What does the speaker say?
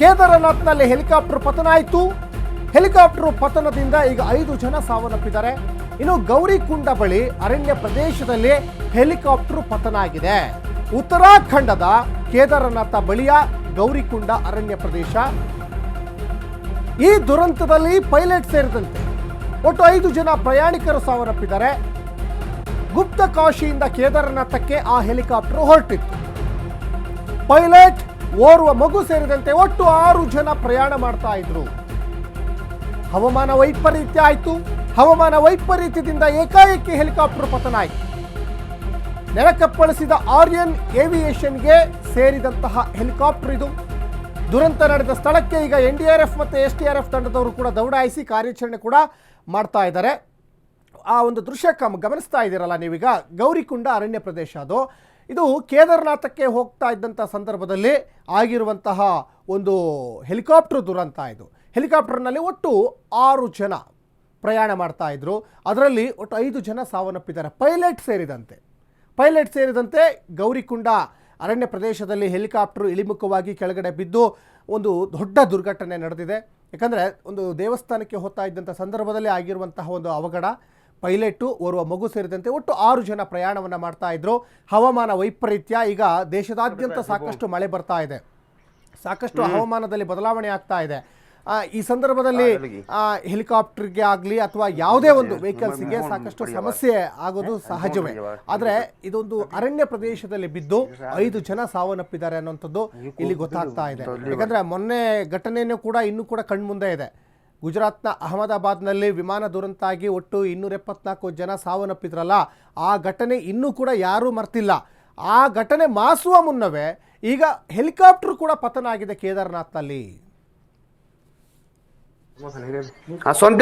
ಕೇದಾರನಾಥ್ನಲ್ಲಿ helicopter ಪತನ ಆಯಿತು. Helicopter ಪತನದಿಂದ ಈಗ ಐದು ಜನ ಸಾವನ್ನಪ್ಪಿದ್ದಾರೆ. ಇನ್ನು ಗೌರಿಕುಂಡ ಬಳಿ ಅರಣ್ಯ ಪ್ರದೇಶದಲ್ಲಿ ಹೆಲಿಕಾಪ್ಟರ್ ಪತನ ಆಗಿದೆ. ಉತ್ತರಾಖಂಡದ ಕೇದಾರನಾಥ ಬಳಿಯ ಗೌರಿಕುಂಡ ಅರಣ್ಯ ಪ್ರದೇಶ. ಈ ದುರಂತದಲ್ಲಿ ಪೈಲಟ್ ಸೇರಿದಂತೆ ಒಟ್ಟು ಐದು ಜನ ಪ್ರಯಾಣಿಕರು ಸಾವನ್ನಪ್ಪಿದ್ದಾರೆ. ಗುಪ್ತ ಕಾಶಿಯಿಂದ ಕೇದಾರನಾಥಕ್ಕೆ ಆ ಹೆಲಿಕಾಪ್ಟರ್ ಹೊರಟಿತ್ತು. ಪೈಲಟ್ ಓರ್ವ ಮಗು ಸೇರಿದಂತೆ ಒಟ್ಟು ಆರು ಜನ ಪ್ರಯಾಣ ಮಾಡ್ತಾ ಇದ್ರು. ಹವಾಮಾನ ವೈಪರೀತ್ಯ ಆಯಿತು. ಹವಾಮಾನ ವೈಪರೀತ್ಯದಿಂದ ಏಕಾಏಕಿ ಹೆಲಿಕಾಪ್ಟರ್ ಪತನ ಆಯಿತು ನೆಲಕಪ್ಪಳಿಸಿದ ಆರ್ಯನ್ ಏವಿಯೇಷನ್ಗೆ ಸೇರಿದಂತಹ ಹೆಲಿಕಾಪ್ಟರ್ ಇದು. ದುರಂತ ನಡೆದ ಸ್ಥಳಕ್ಕೆ ಈಗ ಎನ್ ಡಿ ಆರ್ ಎಫ್ ಮತ್ತು ಎಸ್ ಟಿ ಆರ್ ಎಫ್ ತಂಡದವರು ಕೂಡ ದೌಡಾಯಿಸಿ ಕಾರ್ಯಾಚರಣೆ ಕೂಡ ಮಾಡ್ತಾ ಇದ್ದಾರೆ. ಆ ಒಂದು ದೃಶ್ಯ ಗಮನಿಸ್ತಾ ಇದ್ದೀರಲ್ಲ ನೀವೀಗ. ಗೌರಿಕುಂಡ ಅರಣ್ಯ ಪ್ರದೇಶ ಅದು. ಇದು ಕೇದಾರನಾಥಕ್ಕೆ ಹೋಗ್ತಾ ಇದ್ದಂಥ ಸಂದರ್ಭದಲ್ಲಿ ಆಗಿರುವಂತಹ ಒಂದು ಹೆಲಿಕಾಪ್ಟರ್ ದುರಂತ ಇದು. ಹೆಲಿಕಾಪ್ಟರ್ನಲ್ಲಿ ಒಟ್ಟು ಆರು ಜನ ಪ್ರಯಾಣ ಮಾಡ್ತಾ ಇದ್ರು. ಅದರಲ್ಲಿ ಒಟ್ಟು ಐದು ಜನ ಸಾವನ್ನಪ್ಪಿದ್ದಾರೆ. ಪೈಲಟ್ ಸೇರಿದಂತೆ. ಪೈಲಟ್ ಸೇರಿದಂತೆ ಗೌರಿಕುಂಡ ಅರಣ್ಯ ಪ್ರದೇಶದಲ್ಲಿ ಹೆಲಿಕಾಪ್ಟರ್ ಇಳಿಮುಖವಾಗಿ ಕೆಳಗಡೆ ಬಿದ್ದು ಒಂದು ದೊಡ್ಡ ದುರ್ಘಟನೆ ನಡೆದಿದೆ. ಯಾಕಂದರೆ ಒಂದು ದೇವಸ್ಥಾನಕ್ಕೆ ಹೋಗ್ತಾ ಇದ್ದಂಥ ಸಂದರ್ಭದಲ್ಲಿ ಆಗಿರುವಂತಹ ಒಂದು ಅವಘಡ. ಪೈಲಟ್ಟು ಓರ್ವ ಮಗು ಸೇರಿದಂತೆ ಒಟ್ಟು ಆರು ಜನ ಪ್ರಯಾಣವನ್ನು ಮಾಡ್ತಾ ಇದ್ರು. ಹವಾಮಾನ ವೈಪರೀತ್ಯ ಈಗ ದೇಶದಾದ್ಯಂತ ಸಾಕಷ್ಟು ಮಳೆ ಬರ್ತಾ ಇದೆ. ಸಾಕಷ್ಟು ಹವಾಮಾನದಲ್ಲಿ ಬದಲಾವಣೆ ಆಗ್ತಾ ಇದೆ. ಈ ಸಂದರ್ಭದಲ್ಲಿ ಆ, ಹೆಲಿಕಾಪ್ಟರ್ಗೆ ಆಗಲಿ ಅಥವಾ ಯಾವುದೇ ಒಂದು ವೆಹಿಕಲ್ಸ್ಗೆ ಸಾಕಷ್ಟು ಸಮಸ್ಯೆ ಆಗೋದು ಸಹಜವೇ. ಆದರೆ ಇದೊಂದು ಅರಣ್ಯ ಪ್ರದೇಶದಲ್ಲಿ ಬಿದ್ದು ಐದು ಜನ ಸಾವನ್ನಪ್ಪಿದ್ದಾರೆ ಅನ್ನುವಂಥದ್ದು ಇಲ್ಲಿ ಗೊತ್ತಾಗ್ತಾ ಇದೆ. ಯಾಕಂದ್ರೆ ಮೊನ್ನೆ ಘಟನೆಯೂ ಕೂಡ ಇನ್ನೂ ಕೂಡ ಕಣ್ಮುಂದೆ ಇದೆ. ಗುಜರಾತ್ನ ಅಹಮದಾಬಾದ್ನಲ್ಲಿ ವಿಮಾನ ದುರಂತಾಗಿ ಒಟ್ಟು ಇನ್ನೂರ ಎಪ್ಪತ್ನಾಲ್ಕು ಜನ ಸಾವನ್ನಪ್ಪಿದ್ರಲ್ಲ, ಆ ಘಟನೆ ಇನ್ನೂ ಕೂಡ ಯಾರೂ ಮರ್ತಿಲ್ಲ. ಆ ಘಟನೆ ಮಾಸುವ ಮುನ್ನವೇ ಈಗ ಹೆಲಿಕಾಪ್ಟರ್ ಕೂಡ ಪತನ ಆಗಿದೆ ಕೇದಾರನಾಥ್ನಲ್ಲಿ ಸೊನ್